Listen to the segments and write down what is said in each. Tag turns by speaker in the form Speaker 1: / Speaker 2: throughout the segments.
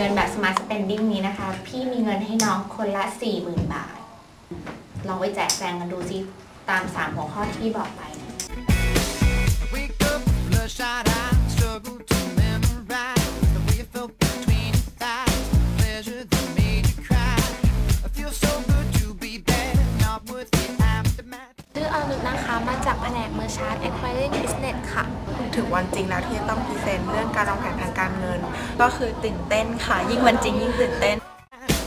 Speaker 1: เงินแบบ Smart Spending นี้นะคะ พี่มีเงินให้น้องคนละ 40,000 บาท ลองไปแจกแจงกันดูสิตาม 3 หัวข้อที่พี่บอกไปนะ
Speaker 2: Wake up, bloodshot eyes, struggle to memorize the way you felt between your thighs, pleasure that made you cry. I feel so good to be bad, not worth the aftermath.
Speaker 3: ชื่ออนุนะคะ มาจากแผนกเมอร์ชาร์ Acquiring Business ค่ะ
Speaker 4: ถึงวันจริงแล้วที่จะต้องพรีเซนต์เรื่องการวางแผนทาง การเงิน ก็คือตื่นเต้นค่ะ ยิ่งวันจริงยิ่งตื่นเต้น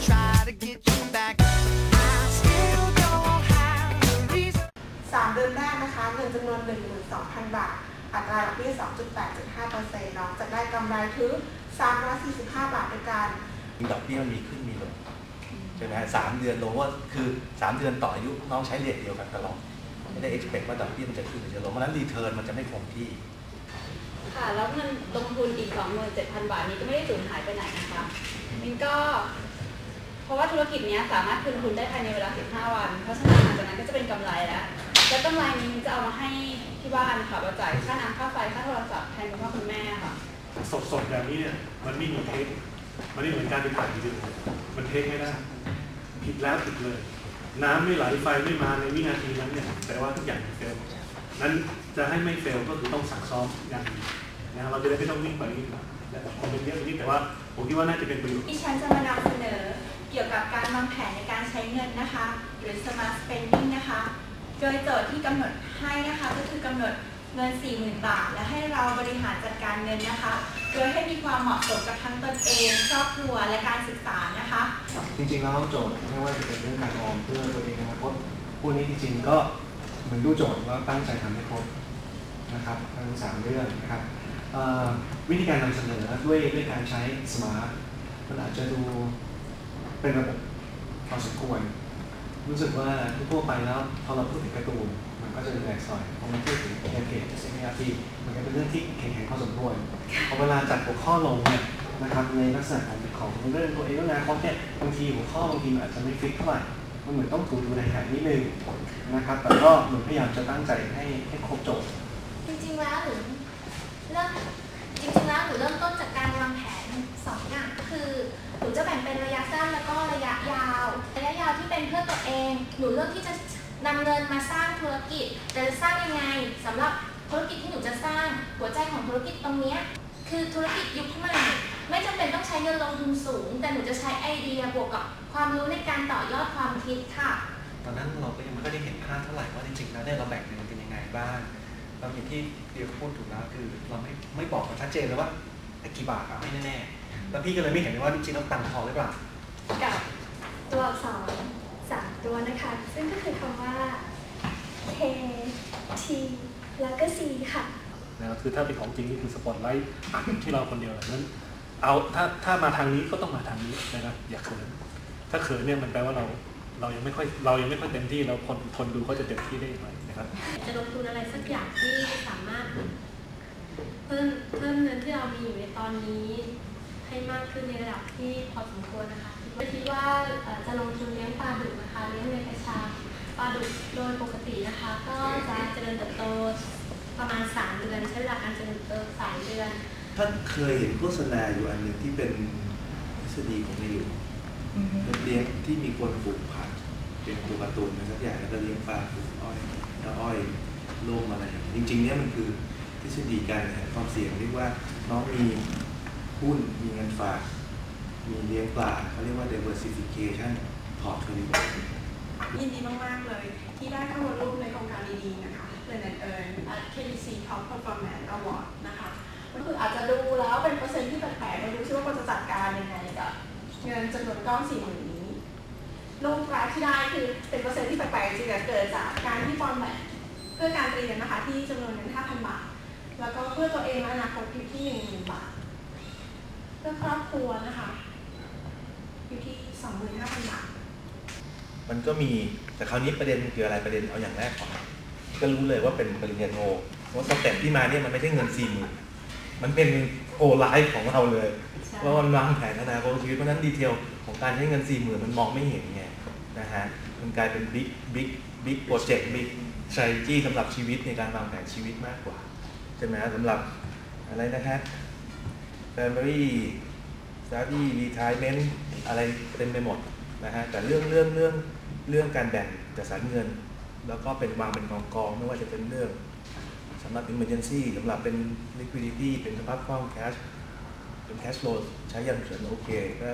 Speaker 2: Try to get you back. I still don't have a reason.
Speaker 4: 3เดือนแรกนะคะเงินจำนวน 12,000 บาท อัตราดอกเบี้ย 2.875%น้องจะได้กำไรถึง345 บาทด้วยกัน
Speaker 5: ดอกเบี้ยมันมีขึ้นมีลงใช่ไหมฮะสามเดือนลงว่าคือสามเดือนต่ออายุน้องใช้เรทเดียวกันตลอดไม่ได้ expect ว่าดอกเบี้ยมันจะขึ้นหรือจะลงเพราะฉะนั้นรีเทิร์นมันจะไม่คงที่
Speaker 6: ค่ะ แล้วเงินลงทุนอีก 27,000 บาทนี้ก็ไม่ได้สูญหายไปไหนนะคะมินก็ เพราะว่าธุรกิจนี้สามารถคืนทุนได้ภายในเวลา 15 วัน เพราะฉะนั้นหลังจากนั้นก็จะเป็นกำไรแล้ว แล้วกำไรนี้มินจะเอามาให้ที่บ้านค่ะมาจ่ายค่าน้ำค่าไฟค่าโทรศัพท์แทนคุณพ่อคุณแม่ค่ะ
Speaker 7: สดๆแบบนี้เนี่ยมันไม่มีเทคมันไม่เหมือนการไปถ่ายวิดีโอมันเทคไม่ได้ ผิดแล้วผิดเลย น้ำไม่ไหลไฟไม่มาในวินาทีนั้นเนี่ยแปลว่าทุกอย่างเฟล นั้นจะให้ไม่เฟลก็คือต้องสักซ้อมอย่างดีนะเราจะได้ไม่ต้องวิ่งไปวิ่งมาแต่คอมเมนต์เยอะไปนิดแต่ว่าผมคิดว่าน่าจะเป็นประโยชน์
Speaker 4: ดิฉันจะมานำเสนอเกี่ยวกับการวางแผนในการใช้เงินนะคะ หรือ smart spending นะคะ โดยโจทย์ที่กำหนดให้นะคะ ก็คือกำหนดเงิน 40,000 บาท และให้เราบริหารจัดการเงินนะคะ โดยให้มีความเหมาะสมกับทั้งตนเองครอบครัวและการศึกษานะคะ
Speaker 8: จริงๆแล้วโจทย์ไม่ว่าจะเป็นเรื่องการออมเพื่อตัวเองอนาคตพวกนี้จริงๆก็ เหมือนดูโจทย์ว่าตั้งใจทำให้ครบนะครับทั้งสามเรื่องนะครับวิธีการนำเสนอด้วยด้วยการใช้สมาร์ทมันอาจจะดูเป็นระบบพอสมควรรู้สึกว่าทั่วไปแล้วพอเราพูดถึงการ์ตูนมันก็จะดูแหลกซอยพอมันพูดถึงเคเคใช่ไหมครับที่มันก็เป็นเรื่องที่แข็งพอสมควรพอเวลาจัดหัวข้อลงเนี่ยนะครับในลักษณะของของเรื่องตัวเองเรื่องอนาคตเนี่ยบางทีหัวข้อบางทีอาจจะไม่ฟิกเท่าไหร่ มันเหมือนต้องถูดูในแผนนิดนึงนะครับ แต่ก็เหมือนพยายามจะตั้งใจให้ให้ครบจทย์
Speaker 3: จริงๆแล้วหนูเริ่มจริงๆแล้วหนูเริ่มต้นจากการวางแผนสองอย่างคือหนูจะแบ่งเป็นระยะสั้นแล้วก็ระยะยาวระยะยาวที่เป็นเพื่อตัวเอง หนูเลือกที่จะนำเงินมาสร้างธุรกิจแต่จะสร้างยังไงสำหรับธุรกิจที่หนูจะสร้างหัวใจของธุรกิจตรงเนี้ยคือธุรกิจยุคใหม่ ไม่จำเป็นต้องใช้เงินลงทุนสูง แต่หนูจะใช้ไอเดียบวกกับความรู้ในการต่อยอดความคิดค่ะ
Speaker 8: ตอนนั้นเราก็ยังไม่ค่อยได้เห็นภาพเท่าไหร่ว่าจริงๆแล้วเนี่ยเราแบ่งเป็นเป็นยังไงบ้างเราอย่างที่เดียวพูดถูกแล้วคือเราไม่ไม่บอกกันชัดเจนเลยว่าไอ้กี่บาทอะไม่แน่ๆแล้วพี่ก็เลยไม่เห็นเลยว่าจริงๆแล้วตังค์พอหรือเปล่า
Speaker 9: กับตัวอักษรสามตัวนะคะ ซึ่งก็คือคำว่า K T แล้วก็ C ค่ะ
Speaker 7: นะครับคือถ้าเป็นของจริงนี่คือสปอตไลท์ที่เราคนเดียวเลยนั้น เอาถ้าถ้ามาทางนี้ก็ต้องมาทางนี้นะครับอย่าเขินถ้าเขินเนี่ยมันแปลว่าเราเรายังไม่ค่อยเรายังไม่ค่อยเต็มที่เราคนคนดูเขาจะเต็มที่ได้อย่างไรนะครับ
Speaker 9: จะลงทุนอะไรสักอย่างที่สามารถ เพิ่มเพิ่มเงินที่เรามีอยู่ในตอนนี้ ให้มากขึ้นในระดับที่พอสมควรนะคะคิดว่าจะลงทุนเลี้ยงปลาดุกนะคะเลี้ยงในกระชังปลาดุกโดยปกตินะคะ ก็จะเจริญเติบโตประมาณ 3 เดือนใช้เวลาการเจริญเติบโต3เดือน
Speaker 5: ท่านเคยเห็นโฆษณาอยู่อันหนึ่งที่เป็นทฤษฎีของในหลวงเป็นเลี้ยงที่มีคนปลูกผักเป็นตัวการ์ตูนอะไรสักอย่างแล้วก็เลี้ยงปลาปลูกอ้อยแล้วอ้อยล่มอะไรอย่างเงี้ยจริงๆเนี่ยมันคือทฤษฎีการบริหารความเสี่ยงเรียกว่าน้องมีหุ้นมีเงินฝาก มีเลี้ยงปลาเขาเรียกว่า diversification portfolio
Speaker 4: ยินดีมาก ๆ เลย ที่ได้เข้ามาร่วมในโครงการดี ๆ นะคะเ e นเอิร์น KDC Top Performance Award นะคะก็คื อาจจะดูแล้วเป็นเปอร์เซ็นต์ที่แปลกๆไม่รู้ชื่อว่าควรจะจัดการยังไงกับเงินจำนวนก้อนสี่หมื่นนี้รูปกราฟที่ได้คือเป็นเปอร์เซ็นต์ที่แปลกๆจริงๆเกิดจากการที่ฟอร์มแบเพื่อการเรียนนะคะที่จำนวนเงิน5,000 บาท แล้วก็เพื่อตัวเองและอนาคตอยู่ที่10,000บาทเพื่อครอบครัวนะคะอยู่ที่25,000บาท
Speaker 5: มันก็มีแต่คราวนี้ประเด็นคืออะไรประเด็นเอาอย่างแรกก่อนก็รู้เลยว่าเป็นปริญญาโทเพราะสเต็ปที่มาเนี่ยมันไม่ใช่เงินสี่หมื่น มันเป็นโอไลฟ์ของเราเลยว่ามันวางแผนอนาคตชีวิตเพราะฉะนั้นดีเทลของการใช้เงินสี่หมื่นมันมองไม่เห็นไงนะฮะมันกลายเป็นบิ๊กบิ๊กบิ๊กโปรเจกต์บิ๊ก strategy สำหรับชีวิตในการวางแผนชีวิตมากกว่าใช่ไหมฮะสำหรับอะไรนะฮะ family study retirement อะไรเต็มไปหมดนะฮะแต่เรื่องเรื่องเรื่องเรื่องการแบ่งจัดสรรเงิน แล้วก็เป็นวางเป็นกองกองๆไม่ว่าจะเป็นเรื่อง สำหรับ emergency สำหรับเป็น liquidity เป็นสภาพคล่อง cash เป็น cash flow ใช้อย่างเฉินโอเค ก็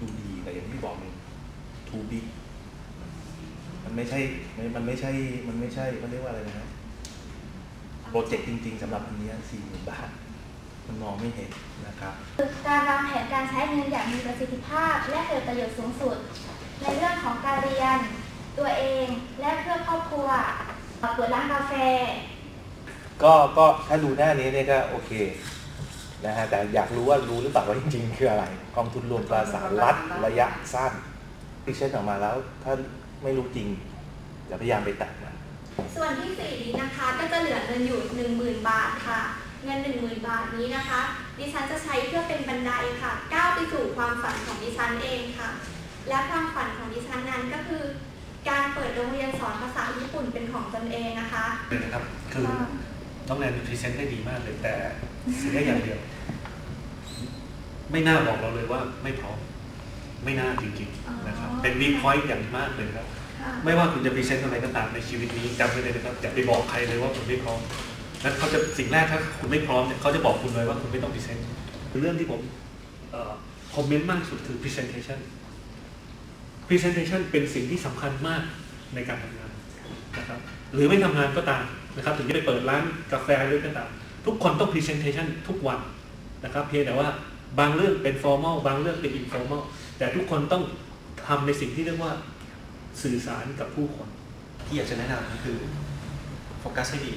Speaker 5: ดูดีแต่อย่างที่บอกมัน too big มันไม่ใช่ มันไม่ใช่ มันไม่ใช่เขาเรียกว่าอะไรนะฮะโปรเจกต์จริงๆสำหรับอันนี้สี่หมื่นบาท มันมองไม่เห็นนะครับ
Speaker 3: การวางแผนการใช้เงินอย่างมีประสิทธิภาพ และเกิดประโยชน์สูงสุด ในเรื่องของการเรียน ตัวเองและเพื่อครอบครัวเปิดร้านกาแฟ
Speaker 5: ก็ก็ถ้าดูหน้านี้เนี่ยก็โอเคนะฮะแต่อยากรู้ว่ารู้หรือเปล่าว่าจริงๆ คืออะไร กองทุนรวมตราสารรัฐระยะสั้นที่เช่นออกมาแล้ว ถ้าไม่รู้จริงอย่าพยายามไปแตะมัน
Speaker 3: ส่วนที่สี่นี้นะคะก็จะเหลือเงินอยู่10,000บาทค่ะ เงิน10,000บาทนี้นะคะ ดิฉันจะใช้เพื่อเป็นบันไดค่ะก้าวไปสู่ความฝันของดิฉันเองค่ะ และความฝันของดิฉันนั้นก็คือ การเปิดโรงเรียนสอนภาษาญี่ปุ่นเป็นของตนเองนะคะ
Speaker 7: เลยนะครับคือ น้องแนนพรีเซนต์ได้ดีมากเลยแต่เสียอย่างเดียว ไม่น่าบอกเราเลยว่าไม่พร้อม ไม่น่าจริงๆนะครับ เป็นวีพอยต์อย่างมากเลยครับ ไม่ว่าคุณจะพรีเซนต์อะไรก็ตามในชีวิตนี้จำไว้เลยนะครับอย่าไปบอกใครเลยว่าคุณไม่พร้อมนั้นเขาจะสิ่งแรกถ้าคุณไม่พร้อมเนี่ยเขาจะบอกคุณเลยว่าคุณไม่ต้องพรีเซนต์เรื่องที่ผมคอมเมนต์มากสุดคือ presentation presentation เป็นสิ่งที่สำคัญมากในการทำงานนะครับ หรือไม่ทำงานก็ตามนะครับถึงจะไปเปิดร้านกาแฟหรือก็ตามทุกคนต้อง presentation ทุกวันนะครับ เพียงแต่ว่าบางเรื่องเป็น formal บางเรื่องเป็น informal แต่ทุกคนต้องทำในสิ่งที่เรียกว่าสื่อสารกับผู้คน
Speaker 8: ที่อยากจะแนะนำก็คือโฟกัสให้ดี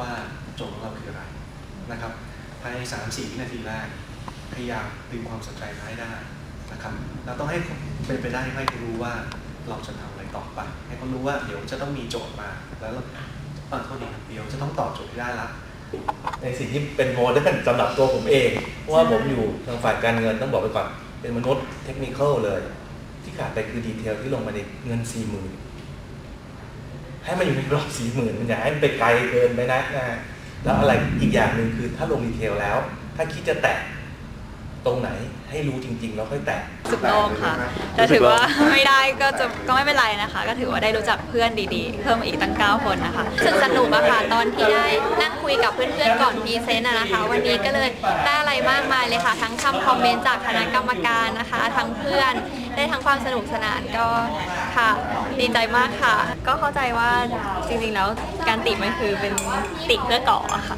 Speaker 8: ว่าโจทย์ของเราคืออะไรนะครับภายใน3 4วินาทีแรกพยายามดึงความสนใจมาให้ได้นะครับเราต้องให้เป็นไปได้ให้เขารู้ว่า เราจะทำอะไรต่อไป ให้เขารู้ว่าเดี๋ยวจะต้องมีโจทย์มาแล้วเราเออโทษดีเดี๋ยวจะต้องตอบโจทย์ให้ได้ละ
Speaker 5: ในสิ่งที่เป็นโมเดิร์นสำหรับตัวผมเองเพราะว่าผมอยู่ทางฝ่ายการเงินต้องบอกไปก่อน เป็นมนุษย์เทคนิคเลย ที่ขาดไปคือดีเทลที่ลงมาในเงินสี่หมื่นให้มันอยู่ในรอบสี่หมื่นมันอย่าให้มันไปไกลเกินไปนะนะแล้วอะไรอีกอย่างหนึ่งคือถ้าลงดีเทลแล้ว ถ้าคิดจะแตะ ตรงไหนให้รู้จริง ๆ แล้วค่อยแตะ
Speaker 10: สุดโล่งค่ะ แต่ถือว่าไม่ได้ก็จะก็ไม่เป็นไรนะคะ ก็ถือว่าได้รู้จักเพื่อนดีๆ เพิ่มมาอีกตั้ง 9 คนนะคะ
Speaker 1: รู้สึกสนุกอะค่ะ ตอนที่ได้นั่งคุยกับเพื่อนๆก่อนพรีเซนต์อะนะคะ วันนี้ก็เลยได้อะไรมากมายเลยค่ะ ทั้งคำคอมเมนต์จากคณะกรรมการนะคะ ทั้งเพื่อนได้ทั้งความสนุกสนานก็ค่ะ ดีใจมากค่ะ ก็เข้าใจว่าจริงๆแล้วการติมันคือเป็นติเพื่อก่ออะค่ะ